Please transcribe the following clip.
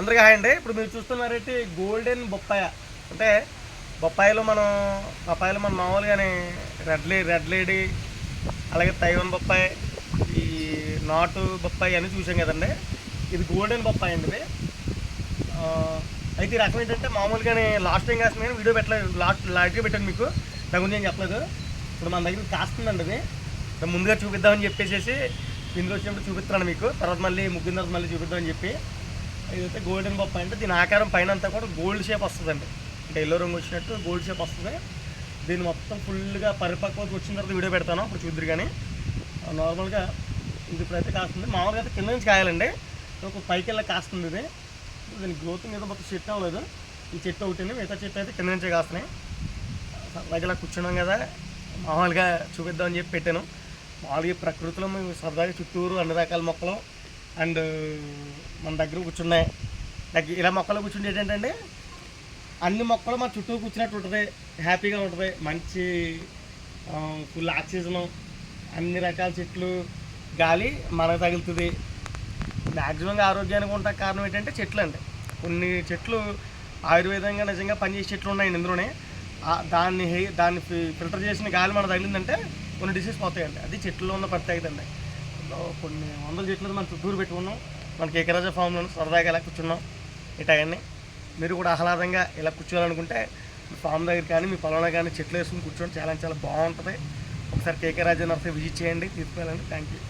అందరికీ హాయ్ అండి. ఇప్పుడు మీరు చూస్తున్నారైతే గోల్డెన్ బొప్పాయ. అంటే బొప్పాయిలో మనం బొప్పాయిలో మనం మామూలుగానే రెడ్ లే రెడ్ లేడీ అలాగే తైవన్ బొప్పాయి ఈ నాటు బొప్పాయి అని చూసాం కదండి. ఇది గోల్డెన్ బొప్పాయి అండి ఇది. అయితే ఈ రకం ఏంటంటే మామూలుగానే లాస్ట్ టైం కాసిన వీడియో పెట్టలేదు. లాస్ట్ లాస్ట్గా పెట్టాను మీకు. దాని గురించి నేను చెప్పలేదు. ఇప్పుడు మన దగ్గర కాస్తుందండి ఇది. ముందుగా చూపిద్దామని చెప్పేసి ఇందులో వచ్చినప్పుడు చూపిస్తున్నాను మీకు. తర్వాత మళ్ళీ ముగ్గిన తర్వాత మళ్ళీ చూపిద్దామని చెప్పి. ఇదైతే గోల్డెన్ బొప్పాయి అంటే దీని ఆకారం పైన అంతా కూడా గోల్డ్ షేప్ వస్తుందండి. అంటే ఎల్లో రంగు వచ్చినట్టు గోల్డ్ షేప్ వస్తుంది. దీన్ని మొత్తం ఫుల్గా పరిపక్వత వచ్చిన తర్వాత వీడియో పెడతాను అప్పుడు చూద్దరు కానీ. నార్మల్గా ఇది ఇప్పుడైతే కాస్తుంది. మామూలుగా అయితే కింద నుంచి కాయాలండి. ఒక పైకి వెళ్ళి కాస్తుంది ఇది. దీని గ్రోత్ మీద మొత్తం చెట్టు అవ్వలేదు ఈ చెట్టు ఒకటి మిగతా చెట్టు అయితే కింద నుంచే కాస్తున్నాయి. అలాగే ఇలా కూర్చున్నాం కదా. మామూలుగా చూపిద్దామని చెప్పి పెట్టాను. మామూలుగా ప్రకృతిలో మేము సరదాగా చుట్టూరు అన్ని రకాల మొక్కలు అండ్ మన దగ్గర కూర్చున్నాయి. దగ్గర ఇలా మొక్కలు కూర్చుంటే ఏంటంటే అన్ని మొక్కలు మన చుట్టూ కూర్చున్నట్టు ఉంటుంది. హ్యాపీగా ఉంటుంది. మంచి ఫుల్ ఆక్సిజను అన్ని రకాల చెట్లు గాలి మనకు తగులుతుంది. మ్యాక్సిమంగా ఆరోగ్యానికి ఉంటా కారణం ఏంటంటే చెట్లు అండి కొన్ని చెట్లు ఆయుర్వేదంగా నిజంగా పనిచేసే చెట్లు ఉన్నాయి ఇందులోనే. దాన్ని దాన్ని ఫిల్టర్ చేసిన గాలి మనకు తగిలిందంటే కొన్ని డిసీజ్ పోతాయండి. అది చెట్లలో ఉన్న ప్రత్యేకత అండి. కొన్ని వందల చెట్లు మనం చుట్టూరు పెట్టుకున్నాం. మనకి ఏకరాజ ఫామ్లో సరదాగా ఇలా కూర్చున్నాం. ఇటాయన్ని మీరు కూడా ఆహ్లాదంగా ఇలా కూర్చోవాలనుకుంటే మీ ఫామ్ దగ్గర కానీ మీ పొలంలో కానీ చెట్లు వేసుకుని కూర్చోండి. చాలా చాలా బాగుంటుంది. ఒకసారి కేకే రాజా నర్సరీ విజిట్ చేయండి. తీసుకెళ్ళండి. Thank you